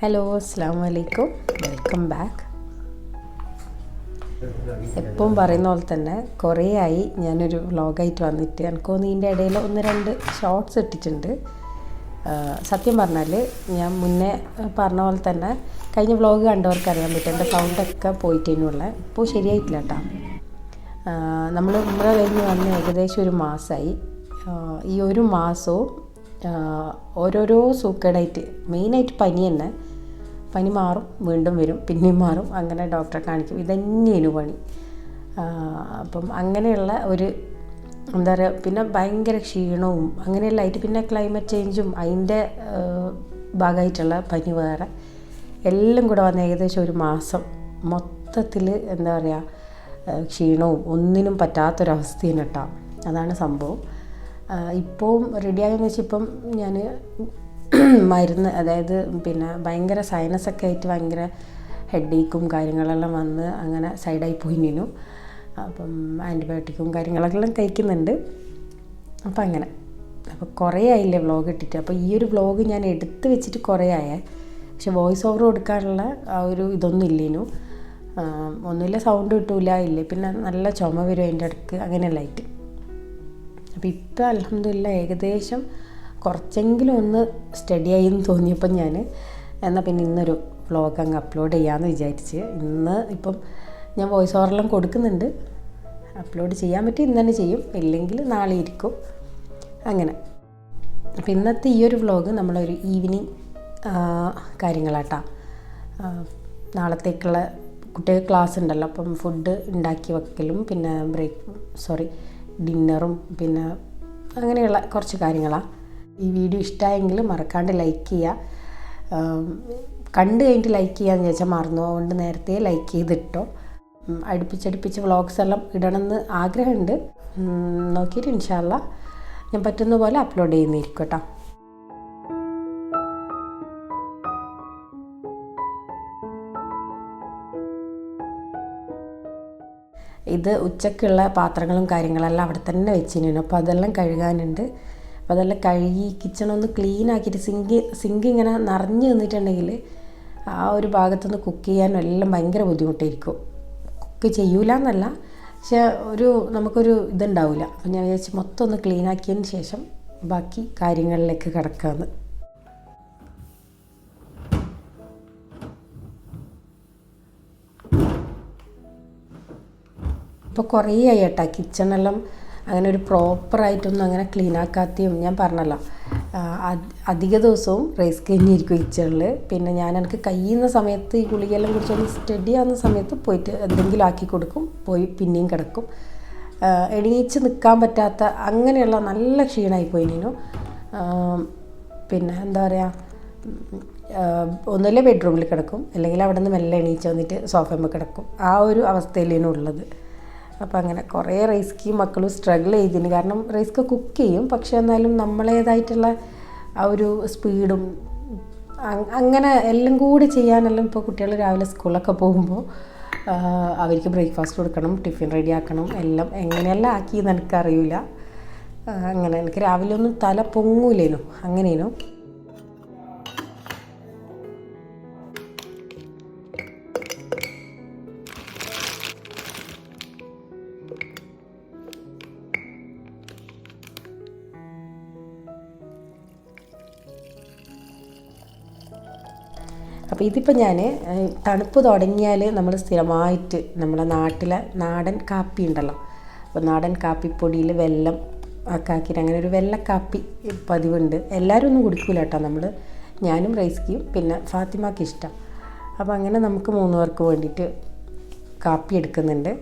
Hello അസ്സാം വലൈക്കും welcome back എപ്പം പറയുന്ന പോലെ തന്നെ കുറേ ആയി ഞാനൊരു വ്ളോഗായിട്ട് വന്നിട്ട് എനിക്ക് തോന്നുന്നു ഇതിന്റെ ഇടയിൽ ഒന്ന് രണ്ട് ഷോർട്സ് ഇട്ടിട്ടുണ്ട്. സത്യം പറഞ്ഞാൽ ഞാൻ മുന്നേ പറഞ്ഞ പോലെ തന്നെ കഴിഞ്ഞ വ്ളോഗ് കണ്ടവർക്ക് അറിയാൻ പറ്റും എന്റെ സൗണ്ടൊക്കെ പോയിട്ടേനുള്ള ഇപ്പോൾ ശരിയായിട്ടില്ല കേട്ടോ. നമ്മൾ ഉമ്ര കഴിഞ്ഞ് വന്ന് ഏകദേശം ഒരു മാസമായി. ഈ ഒരു മാസവും ഓരോരോ സൂക്കേടായിട്ട് മെയിനായിട്ട് പനി തന്നെ. പനി മാറും വീണ്ടും വരും പിന്നെയും മാറും. അങ്ങനെ ഡോക്ടറെ കാണിക്കും. ഇതന്നെയാണ് പണി. അപ്പം അങ്ങനെയുള്ള ഒരു എന്താ പറയുക പിന്നെ ഭയങ്കര ക്ഷീണവും അങ്ങനെയുള്ള ആയിട്ട് പിന്നെ ക്ലൈമറ്റ് ചേഞ്ചും അതിന്റെ ഭാഗമായിട്ടുള്ള പനി വേറെ. എല്ലാം കൂടെ വന്ന് ഏകദേശം ഒരു മാസം മൊത്തത്തിൽ എന്താ പറയുക ക്ഷീണവും ഒന്നിനും പറ്റാത്തൊരവസ്ഥയാണ് കേട്ടോ. അതാണ് സംഭവം. ഇപ്പോൾ റെഡിയായെന്ന് വെച്ചിപ്പം ഞാൻ മരുന്ന് അതായത് പിന്നെ ഭയങ്കര സൈനസൊക്കെ ആയിട്ട് ഭയങ്കര ഹെഡേക്കും കാര്യങ്ങളെല്ലാം വന്ന് അങ്ങനെ സൈഡായി പോയി നിന്നു. അപ്പം ആന്റിബയോട്ടിക്കും കാര്യങ്ങളെല്ലാം കഴിക്കുന്നുണ്ട്. അപ്പം അങ്ങനെ. അപ്പോൾ കുറേ ആയില്ലേ വ്ളോഗ് ഇട്ടിട്ട്. അപ്പോൾ ഈ ഒരു വ്ളോഗ് ഞാൻ എടുത്ത് വെച്ചിട്ട് കുറേ ആയേ. പക്ഷെ വോയിസ് ഓവർ കൊടുക്കാനുള്ള ആ ഒരു ഇതൊന്നും ഇല്ലേനു. ഒന്നുമില്ല സൗണ്ട് കിട്ടൂല ഇല്ലേ. പിന്നെ നല്ല ചുമ വരും അതിന്റെ ഇടയ്ക്ക്. അങ്ങനെയല്ല ആയിട്ട്. അപ്പോൾ ഇപ്പോൾ അലഹമില്ല ഏകദേശം കുറച്ചെങ്കിലും ഒന്ന് സ്റ്റഡി ആയി എന്ന് തോന്നിയപ്പോൾ ഞാൻ എന്നാൽ പിന്നെ ഇന്നൊരു വ്ളോഗ് അങ്ങ് അപ്ലോഡ് ചെയ്യാമെന്ന് വിചാരിച്ച്. ഇന്ന് ഇപ്പം ഞാൻ വോയിസ് ഓവറെല്ലാം കൊടുക്കുന്നുണ്ട്. അപ്ലോഡ് ചെയ്യാൻ പറ്റി ഇന്ന് തന്നെ ചെയ്യും. ഇല്ലെങ്കിൽ നാളെ ഇരിക്കും. അങ്ങനെ. അപ്പോൾ ഇന്നത്തെ ഈ ഒരു വ്ളോഗ് നമ്മളൊരു ഈവനിങ് കാര്യങ്ങളാട്ടാ. നാളത്തേക്കുള്ള കുട്ടികൾ ക്ലാസ് ഉണ്ടല്ലോ. അപ്പം ഫുഡ് ഉണ്ടാക്കി വെക്കലും പിന്നെ ബ്രേക്ക് സോറി ഡിന്നറും പിന്നെ അങ്ങനെയുള്ള കുറച്ച് കാര്യങ്ങളാണ് ഈ വീഡിയോ ഇഷ്ടമായെങ്കിൽ മറക്കാണ്ട് ലൈക്ക് ചെയ്യുക കണ്ടു കഴിഞ്ഞിട്ട് ലൈക്ക് ചെയ്യാന്ന് ചോദിച്ചാൽ മറന്നു അതുകൊണ്ട് നേരത്തെ ലൈക്ക് ചെയ്തിട്ടോ. അടുപ്പിച്ചടുപ്പിച്ച് വ്ളോഗ്സ് എല്ലാം ഇടണമെന്ന് ആഗ്രഹമുണ്ട്. നോക്കിയിട്ട് ഇൻഷാല്ല ഞാൻ പറ്റുന്ന പോലെ അപ്ലോഡ് ചെയ്യുന്നതായിരിക്കും കേട്ടോ. ഇത് ഉച്ചക്കുള്ള പാത്രങ്ങളും കാര്യങ്ങളെല്ലാം അവിടെ തന്നെ വെച്ചിരുന്നു. അപ്പോൾ അതെല്ലാം കഴുകാനുണ്ട്. അപ്പോൾ അതെല്ലാം കഴുകി കിച്ചൺ ഒന്ന് ക്ലീൻ ആക്കിയിട്ട് സിങ്ക് സിങ്ക് ഇങ്ങനെ നിറഞ്ഞു നിന്നിട്ടുണ്ടെങ്കിൽ ആ ഒരു ഭാഗത്തുനിന്ന് കുക്ക് ചെയ്യാനും എല്ലാം ഭയങ്കര ബുദ്ധിമുട്ടായിരിക്കും. കുക്ക് ചെയ്യൂല എന്നല്ല പക്ഷെ ഒരു നമുക്കൊരു ഇതുണ്ടാവില്ല അപ്പം ഞാൻ വിചാരിച്ച് മൊത്തം ഒന്ന് ക്ലീൻ ആക്കിയതിന് ശേഷം ബാക്കി കാര്യങ്ങളിലേക്ക് കിടക്കാമെന്ന് ഇപ്പോൾ കുറേ ആയി കേട്ടോ. കിച്ചണെല്ലാം അങ്ങനെ ഒരു പ്രോപ്പറായിട്ടൊന്നും അങ്ങനെ ക്ലീൻ ആക്കാത്തയും ഞാൻ പറഞ്ഞല്ലോ. അധിക ദിവസവും റൈസ് കഴിഞ്ഞിരിക്കും കിച്ചണിൽ പിന്നെ ഞാൻ എനിക്ക് കഴിയുന്ന സമയത്ത് ഈ ഗുളികയെല്ലാം കുടിച്ചൊന്ന് സ്റ്റഡി ആവുന്ന സമയത്ത് പോയിട്ട് എന്തെങ്കിലും ആക്കി കൊടുക്കും. പോയി പിന്നെയും കിടക്കും. എണീച്ച് നിൽക്കാൻ പറ്റാത്ത അങ്ങനെയുള്ള നല്ല ക്ഷീണമായി പോയി നീനു. പിന്നെ എന്താ പറയുക ഒന്നുമില്ല ബെഡ്റൂമിൽ കിടക്കും. അല്ലെങ്കിൽ അവിടെ നിന്ന് മെല്ലെ എണീച്ച് വന്നിട്ട് സോഫമ്മ കിടക്കും. ആ ഒരു അവസ്ഥയിലേനും ഉള്ളത്. അപ്പോൾ അങ്ങനെ കുറേ റൈസ്ക്ക് മക്കളും സ്ട്രഗിൾ ചെയ്തിന്. കാരണം റൈസ്ക്ക് കുക്ക് ചെയ്യും. പക്ഷെ എന്നാലും നമ്മളേതായിട്ടുള്ള ആ ഒരു സ്പീഡും അങ്ങനെ എല്ലാം കൂടി ചെയ്യാനെല്ലാം ഇപ്പോൾ കുട്ടികൾ രാവിലെ സ്കൂളിലൊക്കെ പോകുമ്പോൾ അവർക്ക് ബ്രേക്ക്ഫാസ്റ്റ് കൊടുക്കണം ടിഫിൻ റെഡി ആക്കണം എല്ലാം എങ്ങനെയെല്ലാം ആക്കിയെന്ന് എനിക്കറിയില്ല ആ, അങ്ങനെ എനിക്ക് രാവിലെ ഒന്നും തല പൊങ്ങൂലേനു അങ്ങനെയേനു. ഇതിപ്പോൾ ഞാൻ തണുപ്പ് തുടങ്ങിയാൽ നമ്മൾ സ്ഥിരമായിട്ട് നമ്മുടെ നാട്ടിലെ നാടൻ കാപ്പി ഉണ്ടല്ലോ. അപ്പോൾ നാടൻ കാപ്പിപ്പൊടിയിൽ ഒക്കെ ആക്കിയിട്ട് അങ്ങനെ ഒരു വെള്ളക്കാപ്പി പതിവുണ്ട്. എല്ലാവരും ഒന്നും കുടിക്കൂല കേട്ടോ നമ്മൾ ഞാനും റൈസ്ക്കിയും പിന്നെ ഫാത്തിമാക്ക് ഇഷ്ടം. അപ്പോൾ അങ്ങനെ നമുക്ക് മൂന്ന് പേർക്ക് വേണ്ടിയിട്ട് കാപ്പി എടുക്കുന്നുണ്ട്.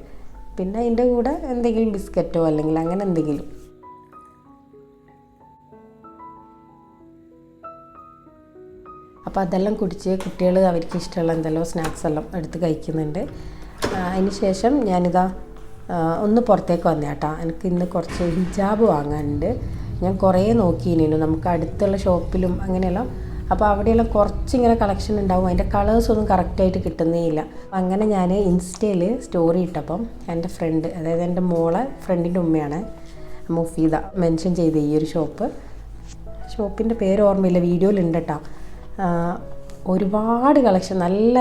പിന്നെ അതിന്റെ കൂടെ എന്തെങ്കിലും ബിസ്ക്കറ്റോ അല്ലെങ്കിൽ അങ്ങനെ എന്തെങ്കിലും. അപ്പോൾ അതെല്ലാം കുടിച്ച് കുട്ടികൾ അവർക്ക് ഇഷ്ടമുള്ള എന്തെല്ലോ സ്നാക്സ് എല്ലാം എടുത്ത് കഴിക്കുന്നുണ്ട്. അതിന് ശേഷം ഞാനിതാ ഒന്ന് പുറത്തേക്ക് വന്നേ കേട്ടോ. എനിക്ക് ഇന്ന് കുറച്ച് ഹിജാബ് വാങ്ങാനുണ്ട്. ഞാൻ കുറേ നോക്കിയിരുന്നു നമുക്ക് അടുത്തുള്ള ഷോപ്പിലും അങ്ങനെയെല്ലാം. അപ്പോൾ അവിടെയെല്ലാം കുറച്ചിങ്ങനെ കളക്ഷൻ ഉണ്ടാവും. അതിന്റെ കളേഴ്സ് ഒന്നും കറക്റ്റായിട്ട് കിട്ടുന്നേയില്ല അങ്ങനെ ഞാൻ ഇൻസ്റ്റയിൽ സ്റ്റോറി ഇട്ടപ്പം എന്റെ ഫ്രണ്ട് അതായത് എന്റെ മോളെ ഫ്രണ്ടിന്റെ ഉമ്മയാണ് മുഫീദ മെൻഷൻ ചെയ്ത ഈ ഒരു ഷോപ്പ് ഷോപ്പിന്റെ പേര് ഓർമ്മയില്ല. വീഡിയോയിലുണ്ട് കേട്ടോ. ഒരുപാട് കളക്ഷൻ നല്ല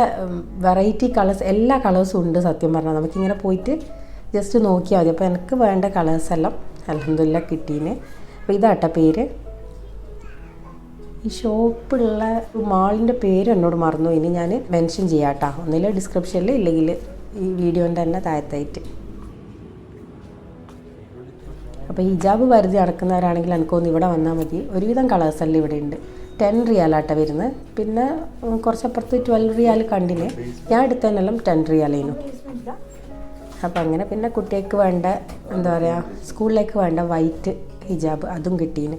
വെറൈറ്റി കളേഴ്സ് എല്ലാ കളേഴ്സും ഉണ്ട് സത്യം പറഞ്ഞാൽ നമുക്കിങ്ങനെ പോയിട്ട് ജസ്റ്റ് നോക്കിയാൽ മതി. അപ്പോൾ എനിക്ക് വേണ്ട കളേഴ്സ് എല്ലാം അലഹമില്ല കിട്ടീന്. അപ്പോൾ ഇതാട്ട പേര്. ഈ ഷോപ്പുള്ള മാളിന്റെ പേര് എന്നോട് മറന്നു ഇനി ഞാൻ മെൻഷൻ ചെയ്യാം കേട്ടോ ഡിസ്ക്രിപ്ഷനിൽ ഇല്ലെങ്കിൽ ഈ വീഡിയോന്റെ തന്നെ താഴത്തായിട്ട്. അപ്പോൾ ഹിജാബ് പരിധി നടക്കുന്നവരാണെങ്കിൽ എനിക്കൊന്ന് ഇവിടെ വന്നാൽ മതി. ഒരുവിധം കളേഴ്സ് കളേഴ്സെല്ലാം ഇവിടെ ഉണ്ട്. ടെൻ റിയാലാട്ട വരുന്നത്. പിന്നെ കുറച്ചപ്പുറത്ത് ട്വൽവ് റിയാൽ കണ്ടിന് ഞാൻ എടുത്തതിനെല്ലാം ടെൻ റിയാലേനു. അപ്പം അങ്ങനെ പിന്നെ കുട്ടികൾക്ക് വേണ്ട എന്താ പറയുക സ്കൂളിലേക്ക് വേണ്ട വൈറ്റ് ഹിജാബ് അതും കിട്ടീന്.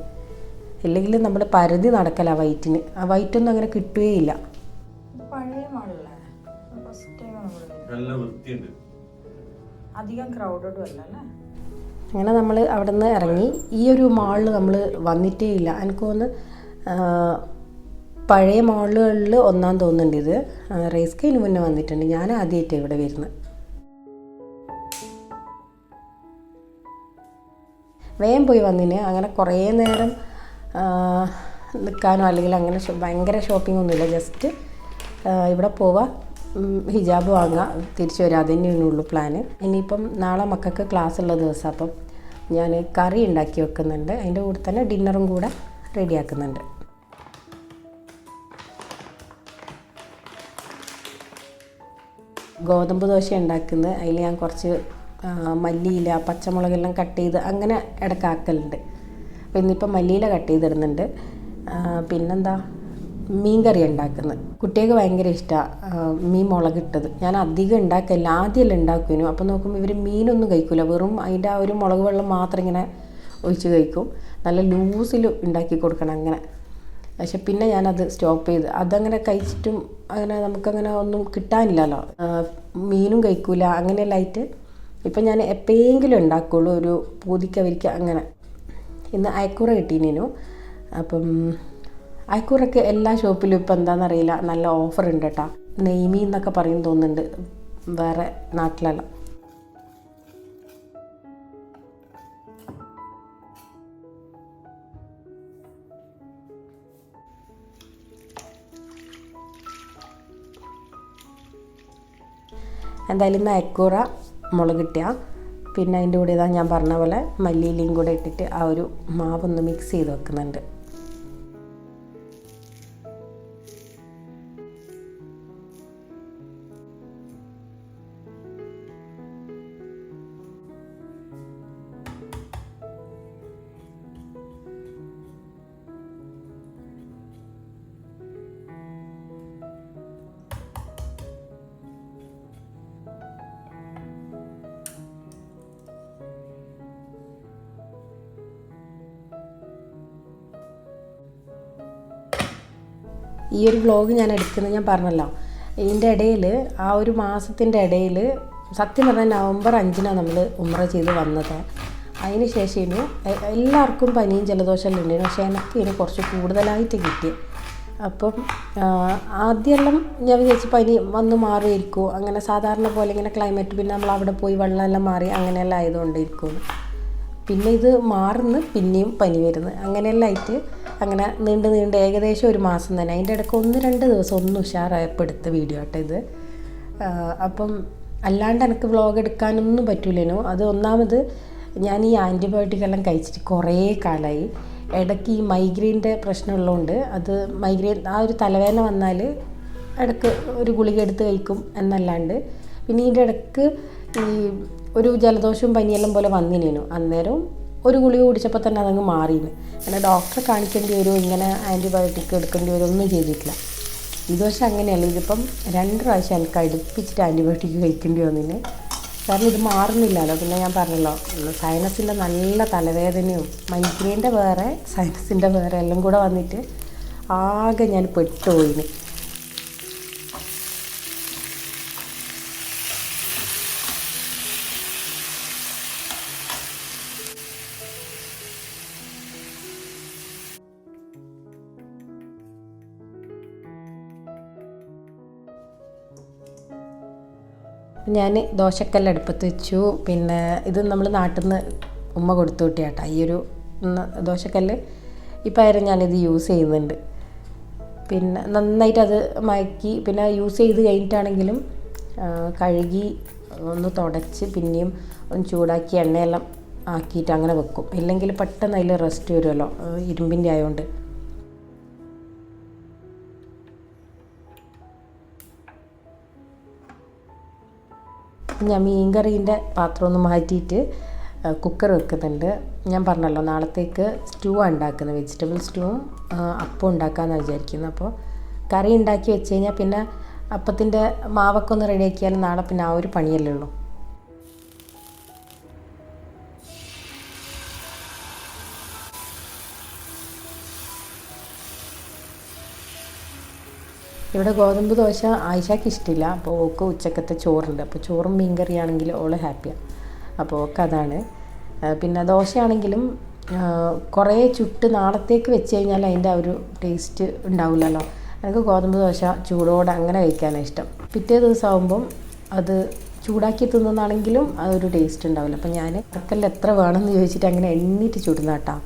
ഇല്ലെങ്കിൽ നമ്മൾ പരിധി നടക്കല വൈറ്റിന്. ആ വൈറ്റ് ഒന്നും അങ്ങനെ കിട്ടുകയില്ല. പഴയ മാളല്ലേ ഫസ്റ്റ് ടൈം നമ്മൾ നല്ല വൃത്തിയുണ്ട്. അധികം ക്രൗഡഡ് അല്ല അല്ലേ? അങ്ങനെ നമ്മൾ അവിടെ നിന്ന് ഇറങ്ങി. ഈ ഒരു മാളിൽ നമ്മൾ വന്നിട്ടേ ഇല്ല. എനിക്ക് തോന്നുന്നു പഴയ മോളുകളിൽ ഒന്നാം തോന്നുന്നുണ്ട് ഇത്. റേസ് കൈന് മുന്നേ വന്നിട്ടുണ്ട്. ഞാൻ ആദ്യമായിട്ടാണ് ഇവിടെ വരുന്നത്. വേഗം പോയി വന്നിന്. അങ്ങനെ കുറേ നേരം നിൽക്കാനോ അല്ലെങ്കിൽ അങ്ങനെ ഭയങ്കര ഷോപ്പിംഗ് ഒന്നുമില്ല. ജസ്റ്റ് ഇവിടെ പോവാം. ഹിജാബ് വാങ്ങുക തിരിച്ചു വരാം. അത് തന്നെയുള്ളൂ പ്ലാന് ഇനിയിപ്പം നാളെ മക്കൾക്ക് ക്ലാസ് ഉള്ള ദിവസം. അപ്പം ഞാൻ കറി ഉണ്ടാക്കി വെക്കുന്നുണ്ട്. അതിന്റെ കൂടെ തന്നെ ഡിന്നറും കൂടെ റെഡിയാക്കുന്നുണ്ട് ഗോതമ്പ് ദോശ ഉണ്ടാക്കുന്നത്. അതിൽ ഞാൻ കുറച്ച് മല്ലിയില പച്ചമുളകെല്ലാം കട്ട് ചെയ്ത് അങ്ങനെ ഇടക്കാക്കലുണ്ട് അപ്പോൾ ഇന്നിപ്പോൾ മല്ലിയില കട്ട് ചെയ്തിടുന്നുണ്ട്. പിന്നെന്താ? മീൻ കറി ഉണ്ടാക്കുന്നത്. കുട്ടികൾക്ക് ഭയങ്കര ഇഷ്ടമാണ് മീൻ മുളകിട്ടത്. ഞാൻ അധികം ഉണ്ടാക്കില്ല ആദ്യമല്ല ഉണ്ടാക്കുമല്ലോ അപ്പോൾ നോക്കുമ്പോൾ ഇവർ മീനൊന്നും കഴിക്കില്ല വെറും അതിന്റെ ആ ഒരു മുളക് വെള്ളം മാത്രം ഇങ്ങനെ ഒഴിച്ച് കഴിക്കും. നല്ല ലൂസിൽ ഉണ്ടാക്കി കൊടുക്കണം അങ്ങനെ. പക്ഷെ പിന്നെ ഞാനത് സ്റ്റോപ്പ് ചെയ്ത് അതങ്ങനെ കഴിച്ചിട്ടും അങ്ങനെ നമുക്കങ്ങനെ ഒന്നും കിട്ടാനില്ലല്ലോ. മീനും കഴിക്കൂല അങ്ങനെയെല്ലാം ആയിട്ട് ഇപ്പം ഞാൻ എപ്പോഴെങ്കിലും ഉണ്ടാക്കുള്ളൂ ഒരു പൂതിക്കവരിക്ക അങ്ങനെ. ഇന്ന് അയക്കൂറ കിട്ടീനു അപ്പം അയക്കൂറൊക്കെ എല്ലാ ഷോപ്പിലും ഇപ്പം എന്താണെന്നറിയില്ല നല്ല ഓഫർ ഉണ്ട് കേട്ടോ. നെയ്മി എന്നൊക്കെ പറയും തോന്നുന്നുണ്ട്. വേറെ നാട്ടിലെല്ലാം. എന്തായാലും ഇന്ന് അയക്കൂറ മുളകിട്ടുക പിന്നെ അതിന്റെ കൂടെ ഇതാ ഞാൻ പറഞ്ഞ പോലെ മല്ലിയിലയും കൂടെ ഇട്ടിട്ട് ആ ഒരു മാവൊന്ന് മിക്സ് ചെയ്ത് വെക്കുന്നുണ്ട്. ഈ ഒരു വ്ളോഗ് ഞാൻ എടുക്കുന്നത് ഞാൻ പറഞ്ഞല്ലോ. ഇതിന്റെ ഇടയിൽ ആ ഒരു മാസത്തിന്റെ ഇടയിൽ സത്യം പറഞ്ഞാൽ നവംബർ അഞ്ചിനാണ് നമ്മൾ ഉമ്ര ചെയ്ത് വന്നത്. അതിന് ശേഷം എല്ലാവർക്കും പനിയും ജലദോഷമെല്ലാം ഉണ്ടായിരുന്നു. പക്ഷേ എനിക്ക് ഇനി കുറച്ച് കൂടുതലായിട്ട് കിട്ടി. അപ്പം ആദ്യമെല്ലാം ഞാൻ വിചാരിച്ചു പനി വന്ന് മാറിയിരിക്കും. അങ്ങനെ സാധാരണ പോലെ ഇങ്ങനെ ക്ലൈമറ്റ് പിന്നെ നമ്മൾ അവിടെ പോയി വെള്ളമെല്ലാം മാറി അങ്ങനെയെല്ലാം ആയതുകൊണ്ടിരിക്കും പിന്നെ ഇത് മാറുന്നു പിന്നെയും പനി വരുന്നു. അങ്ങനെയെല്ലാം ആയിട്ട് അങ്ങനെ നീണ്ട് നീണ്ട് ഏകദേശം ഒരു മാസം തന്നെ. അതിന്റെ ഇടയ്ക്ക് ഒന്ന് രണ്ട് ദിവസം ഒന്ന് ഉഷാറായപ്പോൾ എടുത്ത വീഡിയോ ആട്ടോ ഇത്. അപ്പം അല്ലാണ്ട് എനിക്ക് വ്ളോഗ് എടുക്കാനൊന്നും പറ്റൂലേനു? അത് ഒന്നാമത് ഞാൻ ഈ ആന്റിബയോട്ടിക് എല്ലാം കഴിച്ചിട്ട് കുറേ കാലമായി ഇടയ്ക്ക് ഈ മൈഗ്രെയിന്റെ പ്രശ്നമുള്ളതുകൊണ്ട് അത് മൈഗ്രെയിൻ ആ ഒരു തലവേദന വന്നാൽ ഇടയ്ക്ക് ഒരു ഗുളിക എടുത്ത് കഴിക്കും എന്നല്ലാണ്ട്. പിന്നെ ഇതിന്റെ ഇടയ്ക്ക് ഈ ഒരു ജലദോഷവും പനിയെല്ലാം പോലെ വന്നിനേനു അന്നേരം ഒരു ഗുളിക കുടിച്ചപ്പോൾ തന്നെ അതങ്ങ് മാറിയില്ല പിന്നെ ഡോക്ടറെ കാണിക്കേണ്ടി വരും ഇങ്ങനെ ആന്റിബയോട്ടിക് എടുക്കേണ്ടി വരും ഒന്നും ചെയ്തിട്ടില്ല. ഇത് പക്ഷെ അങ്ങനെയല്ല ഇതിപ്പം രണ്ട് പ്രാവശ്യം എനിക്ക് അടുപ്പിച്ചിട്ട് ആന്റിബയോട്ടിക് കഴിക്കേണ്ടി വന്നിന്. കാരണം ഇത് മാറുന്നില്ലല്ലോ പിന്നെ ഞാൻ പറഞ്ഞല്ലോ സൈനസിന്റെ നല്ല തലവേദനയും മൈഗ്രെയിന്റെ വേറെ സൈനസിന്റെ വേറെ എല്ലാം കൂടെ വന്നിട്ട് ആകെ ഞാൻ പെട്ടുപോയിന്. ഞാൻ ദോശക്കല്ല് അടുപ്പത്ത് വെച്ചു. പിന്നെ ഇത് നമ്മൾ നാട്ടിൽ നിന്ന് ഉമ്മ കൊടുത്തു കിട്ടിയാട്ടോ. ഈ ഒരു ദോശക്കല്ല് ഇപ്പം ആയാലും ഞാനിത് യൂസ് ചെയ്യുന്നുണ്ട്. പിന്നെ നന്നായിട്ട് അത് മയക്കി പിന്നെ യൂസ് ചെയ്ത് കഴിഞ്ഞിട്ടാണെങ്കിലും കഴുകി ഒന്ന് തുടച്ച് പിന്നെയും ഒന്ന് ചൂടാക്കി എണ്ണയെല്ലാം ആക്കിയിട്ട് അങ്ങനെ വെക്കും. ഇല്ലെങ്കിൽ പെട്ടെന്ന് അതിൽ റെസ്റ്റ് വരുമല്ലോ ഇരുമ്പിന്റെ ആയതുകൊണ്ട്. ഞാൻ മീൻ കറീന്റെ പാത്രം ഒന്ന് മാറ്റിയിട്ട് കുക്കർ വെക്കുന്നുണ്ട്. ഞാൻ പറഞ്ഞല്ലോ നാളത്തേക്ക് സ്റ്റൂ ഉണ്ടാക്കുന്നത് വെജിറ്റബിൾ സ്റ്റൂവും അപ്പം ഉണ്ടാക്കാമെന്നാണ് വിചാരിക്കുന്നത്. അപ്പോൾ കറി ഉണ്ടാക്കി വെച്ച് കഴിഞ്ഞാൽ പിന്നെ അപ്പത്തിന്റെ മാവൊക്കെ ഒന്ന് റെഡിയാക്കിയാൽ നാളെ പിന്നെ ആ ഒരു പണിയല്ലേ ഉള്ളൂ. ഇവിടെ ഗോതമ്പ് ദോശ ആയിഷയ്ക്ക് ഇഷ്ടമില്ല അപ്പോൾ ഓക്ക് ഉച്ചക്കത്തെ ചോറുണ്ട്. അപ്പോൾ ചോറും മീൻ കറിയാണെങ്കിൽ ഓൾ ഹാപ്പിയാണ് അപ്പോൾ ഓക്ക് അതാണ്. പിന്നെ ദോശയാണെങ്കിലും കുറേ ചുട്ട് നാളത്തേക്ക് വെച്ച് കഴിഞ്ഞാൽ അതിന്റെ ആ ഒരു ടേസ്റ്റ് ഉണ്ടാവില്ലല്ലോ. എനിക്ക് ഗോതമ്പ് ദോശ ചൂടോടെ അങ്ങനെ കഴിക്കാനാണ് ഇഷ്ടം. പിറ്റേ ദിവസം ആകുമ്പം അത് ചൂടാക്കി തിന്നുന്നതാണെങ്കിലും ആ ഒരു ടേസ്റ്റ് ഉണ്ടാവില്ല. അപ്പം ഞാൻ അക്കല്ല എത്ര വേണമെന്ന് ചോദിച്ചിട്ട് അങ്ങനെ എണ്ണീറ്റ് ചുടുന്ന കേട്ടോ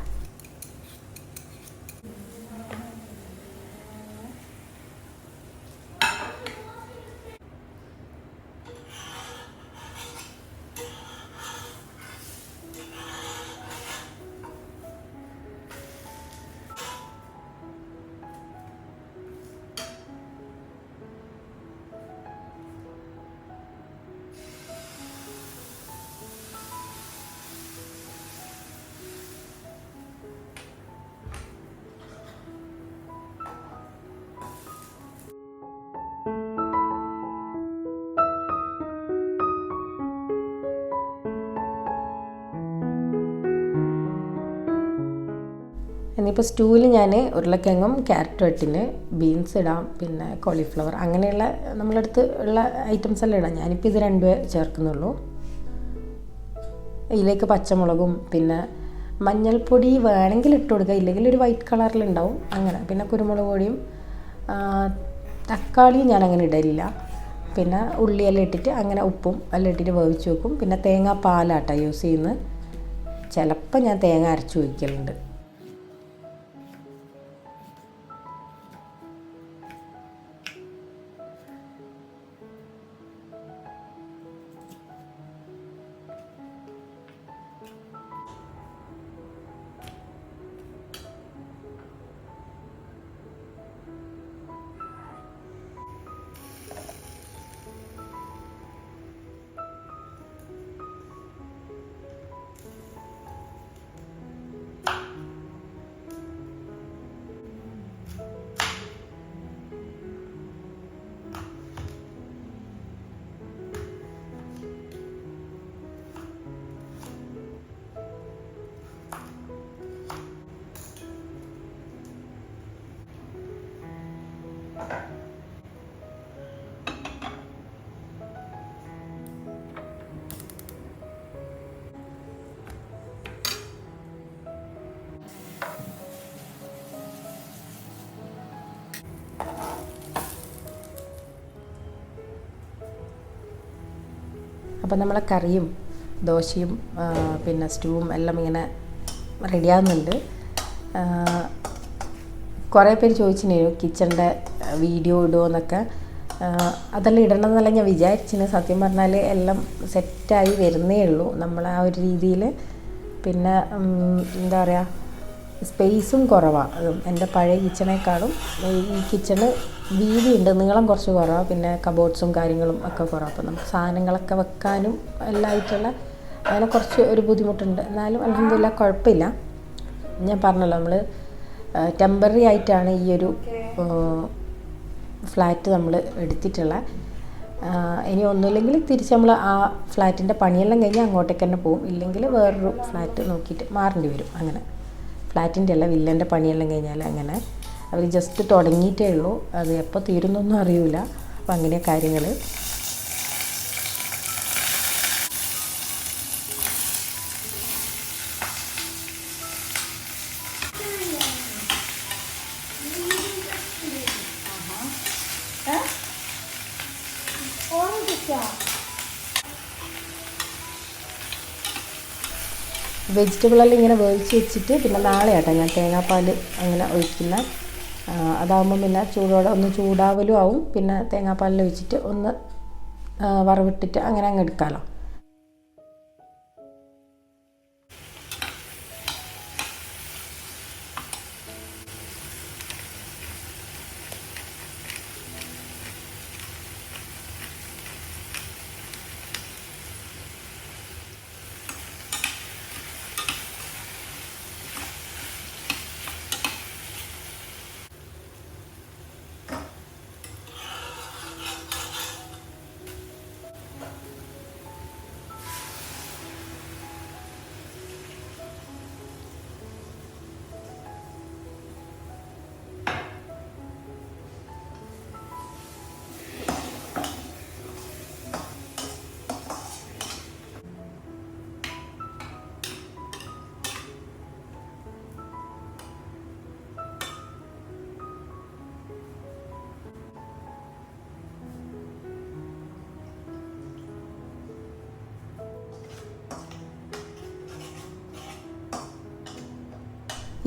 ഇനിയിപ്പോൾ സ്റ്റൂവിൽ ഞാൻ ഉരുളക്കിഴങ്ങും ക്യാരറ്റ് വെട്ടിന് ബീൻസ് ഇടാം പിന്നെ കോളിഫ്ലവർ അങ്ങനെയുള്ള നമ്മളടുത്ത് ഉള്ള ഐറ്റംസ് എല്ലാം ഇടാം. ഞാനിപ്പോൾ ഇത് രണ്ടുമേ ചേർക്കുന്നുള്ളൂ. ഇതിലേക്ക് പച്ചമുളകും പിന്നെ മഞ്ഞൾപ്പൊടി വേണമെങ്കിൽ ഇട്ട് കൊടുക്കുക. ഇല്ലെങ്കിൽ ഒരു വൈറ്റ് കളറിലുണ്ടാവും അങ്ങനെ. പിന്നെ കുരുമുളക് പൊടിയും ആ, തക്കാളിയും ഞാൻ അങ്ങനെ ഇടലില്ല. പിന്നെ ഉള്ളിയെല്ലാം ഇട്ടിട്ട് അങ്ങനെ ഉപ്പും എല്ലാം ഇട്ടിട്ട് വേവിച്ച് വെക്കും. പിന്നെ തേങ്ങാ പാലാട്ടോ യൂസ് ചെയ്യുന്നത്. ചിലപ്പോൾ ഞാൻ തേങ്ങ അരച്ച് ഒഴിക്കലുണ്ട്. അപ്പം നമ്മൾ കറിയും ദോശയും പിന്നെ സ്റ്റൂവും എല്ലാം ഇങ്ങനെ റെഡിയാകുന്നുണ്ട് കുറേ പേര് ചോദിച്ചിരുന്നു കിച്ചണിന്റെ വീഡിയോ ഇടുമോ എന്നൊക്കെ. ആ, അതെല്ലാം ഇടണമെന്നല്ല ഞാൻ വിചാരിച്ചിന്. സത്യം പറഞ്ഞാൽ എല്ലാം സെറ്റായി വരുന്നേ ഉള്ളൂ. നമ്മൾ ആ ഒരു രീതിയിൽ പിന്നെ എന്താ പറയുക സ്പേസും കുറവാണ് എന്റെ പഴയ കിച്ചണേക്കാളും ഈ കിച്ചണ് വീതിയുണ്ട്. നീളം കുറച്ച് കുറവാണ് പിന്നെ കബോർഡ്സും കാര്യങ്ങളും ഒക്കെ കുറവാണ് അപ്പം നമുക്ക് സാധനങ്ങളൊക്കെ വെക്കാനും എല്ലായിട്ടുള്ള അങ്ങനെ കുറച്ച് ഒരു ബുദ്ധിമുട്ടുണ്ട്. എന്നാലും അലഹമില്ല കുഴപ്പമില്ല. ഞാൻ പറഞ്ഞല്ലോ നമ്മൾ ടെമ്പററി ആയിട്ടാണ് ഈ ഒരു ഫ്ലാറ്റ് നമ്മൾ എടുത്തിട്ടുള്ളത് ഇനി ഒന്നുമില്ലെങ്കിൽ തിരിച്ച് നമ്മൾ ആ ഫ്ലാറ്റിന്റെ പണിയെല്ലാം കഴിഞ്ഞ് അങ്ങോട്ടേക്ക് തന്നെ പോകും ഇല്ലെങ്കിൽ വേറൊരു ഫ്ലാറ്റ് നോക്കിയിട്ട് മാറേണ്ടി വരും. അങ്ങനെ. ഫ്ലാറ്റിന്റെ അല്ല വില്ലന്റെ പണിയെല്ലാം കഴിഞ്ഞാൽ അങ്ങനെ. അവർ ജസ്റ്റ് തുടങ്ങിയിട്ടേ ഉള്ളൂ. അത് എപ്പോൾ തീരുന്നൊന്നും അറിയില്ല അപ്പം അങ്ങനെ കാര്യങ്ങൾ വെജിറ്റബിളെല്ലാം ഇങ്ങനെ വേവിച്ച് വെച്ചിട്ട് പിന്നെ നാളെ ആട്ടോ ഞാൻ തേങ്ങാപ്പാൽ അങ്ങനെ ഒഴിക്കുന്ന. അതാകുമ്പോൾ പിന്നെ ചൂടോടെ ഒന്ന് ചൂടാവലും ആവും. പിന്നെ തേങ്ങാപ്പാലിൽ ഒഴിച്ചിട്ട് ഒന്ന് വറവിട്ടിട്ട് അങ്ങനെ അങ്ങ് എടുക്കാമല്ലോ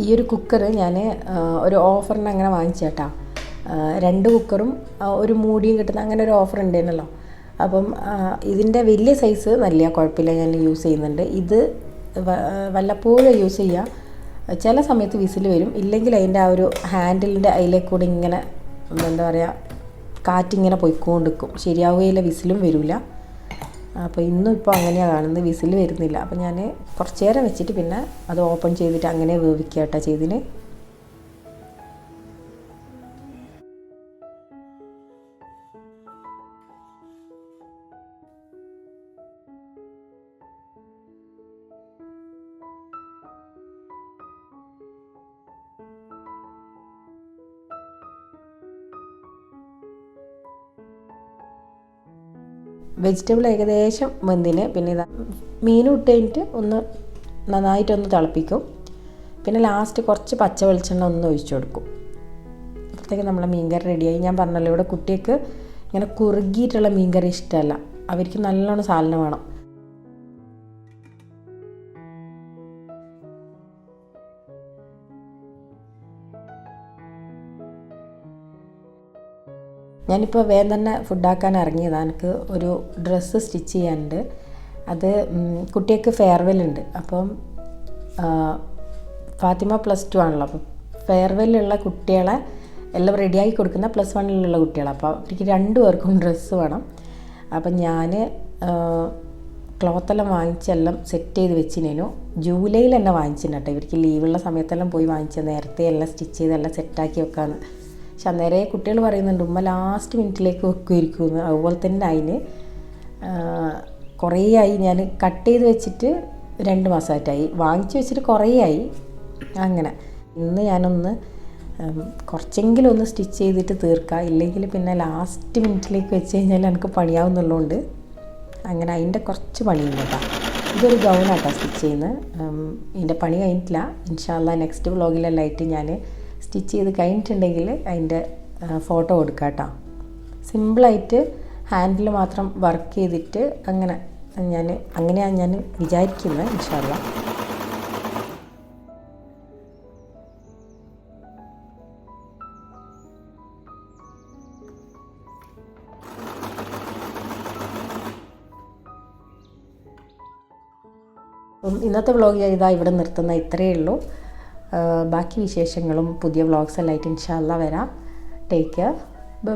ഈ ഒരു കുക്കർ ഞാൻ ഒരു ഓഫറിന് അങ്ങനെ വാങ്ങിച്ചേട്ടാ. രണ്ട് കുക്കറും ഒരു മൂടിയും കിട്ടുന്ന അങ്ങനെ ഒരു ഓഫർ ഉണ്ടായിരുന്നല്ലോ അപ്പം ഇതിന്റെ വലിയ സൈസ് നല്ല കുഴപ്പമില്ല ഞാൻ യൂസ് ചെയ്യുന്നുണ്ട്. ഇത് വല്ലപ്പോഴും യൂസ് ചെയ്യുക ചില സമയത്ത് വിസിൽ വരും. ഇല്ലെങ്കിൽ അതിന്റെ ആ ഒരു ഹാൻഡിലിന്റെ അതിലെ കൂടെ ഇങ്ങനെ എന്താ പറയുക കാറ്റിങ്ങനെ പോയിക്കൊണ്ടിരിക്കും. ശരിയാവുകയില്ല വിസിലും വരില്ല അപ്പോൾ ഇന്നും ഇപ്പോൾ അങ്ങനെയാണ് കാണുന്നത് വിസിൽ വരുന്നില്ല. അപ്പോൾ ഞാൻ കുറച്ച് നേരം വെച്ചിട്ട് പിന്നെ അത് ഓപ്പൺ ചെയ്തിട്ട് അങ്ങനെ വേവിക്കുക കേട്ടോ ചെയ്തിന്. വെജിറ്റബിൾ ഏകദേശം വെന്തിന്. പിന്നെ ഇതാ മീൻ ഇട്ട് കഴിഞ്ഞിട്ട് ഒന്ന് നന്നായിട്ടൊന്ന് തിളപ്പിക്കും. പിന്നെ ലാസ്റ്റ് കുറച്ച് പച്ച വെളിച്ചെണ്ണ ഒന്ന് ഒഴിച്ചു കൊടുക്കും. അപ്പോഴത്തേക്ക് നമ്മളെ മീൻകറി റെഡിയായി ഞാൻ പറഞ്ഞല്ലോ ഇവിടെ കുട്ടിക്ക് ഇങ്ങനെ കുറുകിയിട്ടുള്ള മീൻകറി ഇഷ്ടമല്ല. അവർക്ക് നല്ലോണം സാധനം വേണം. ഞാനിപ്പോൾ വേഗം തന്നെ ഫുഡാക്കാൻ ഇറങ്ങിയതാണ് എനിക്ക് ഒരു ഡ്രസ്സ് സ്റ്റിച്ച് ചെയ്യാനുണ്ട്. അത് കുട്ടിക്ക് ഫെയർവെൽ ഉണ്ട്. അപ്പം ഫാത്തിമ പ്ലസ് ടു ആണല്ലോ. അപ്പം ഫെയർവെല്ലുള്ള കുട്ടികളെ എല്ലാം റെഡിയാക്കി കൊടുക്കുന്ന പ്ലസ് വണ്ണിലുള്ള കുട്ടികളെ. അപ്പോൾ അവർക്ക് രണ്ടു പേർക്കും ഡ്രസ്സ് വേണം. അപ്പം ഞാൻ ക്ലോത്തെല്ലാം വാങ്ങിച്ചെല്ലാം സെറ്റ് ചെയ്ത് വെച്ചിനേനു. ജൂലൈയിൽ തന്നെ വാങ്ങിച്ചിട്ടുണ്ട് കേട്ടോ. ഇവർക്ക് ലീവുള്ള സമയത്തെല്ലാം പോയി വാങ്ങിച്ച നേരത്തെ എല്ലാം സ്റ്റിച്ച് ചെയ്ത് എല്ലാം സെറ്റാക്കി വെക്കാന്ന്. പക്ഷെ അന്നേരം കുട്ടികൾ പറയുന്നുണ്ട് ഉമ്മ ലാസ്റ്റ് മിനിറ്റിലേക്ക് വെക്കുമായിരിക്കും അതുപോലെ തന്നെ അതിന് കുറേ ആയി ഞാൻ കട്ട് ചെയ്ത് വെച്ചിട്ട് രണ്ട് മാസമായിട്ടായി. വാങ്ങിച്ച് വെച്ചിട്ട് കുറേ ആയി. അങ്ങനെ. ഇന്ന് ഞാനൊന്ന് കുറച്ചെങ്കിലും ഒന്ന് സ്റ്റിച്ച് ചെയ്തിട്ട് തീർക്കാം. ഇല്ലെങ്കിൽ പിന്നെ ലാസ്റ്റ് മിനിറ്റിലേക്ക് വെച്ച് കഴിഞ്ഞാൽ എനിക്ക് പണിയാവുന്നുള്ളതുകൊണ്ട് അങ്ങനെ അതിന്റെ കുറച്ച് പണിയുണ്ട് ഇതൊരു ഗൗണാട്ടോ സ്റ്റിച്ച് ചെയ്യുന്നത്. എന്റെ പണി കഴിഞ്ഞിട്ടില്ല. ഇൻഷാല്ല നെക്സ്റ്റ് വ്ളോഗിലെല്ലാം ആയിട്ട് ഞാൻ സ്റ്റിച്ച് ചെയ്ത് കഴിഞ്ഞിട്ടുണ്ടെങ്കിൽ അതിന്റെ ഫോട്ടോ കൊടുക്കാം കേട്ടോ സിമ്പിളായിട്ട് ഹാൻഡിൽ മാത്രം വർക്ക് ചെയ്തിട്ട് അങ്ങനെ ഞാൻ അങ്ങനെയാണ് ഞാൻ വിചാരിക്കുന്നത് ഇൻഷാല്ല ഇന്നത്തെ വ്ളോഗ് ഇതാ ഇവിടെ നിർത്തുന്ന ഇത്രയേ ഉള്ളൂ. ബാക്കി വിശേഷങ്ങളും പുതിയ വ്ളോഗ്സ് എല്ലാം ആയിട്ട് ഇൻഷാല്ല വരാം. Take care bye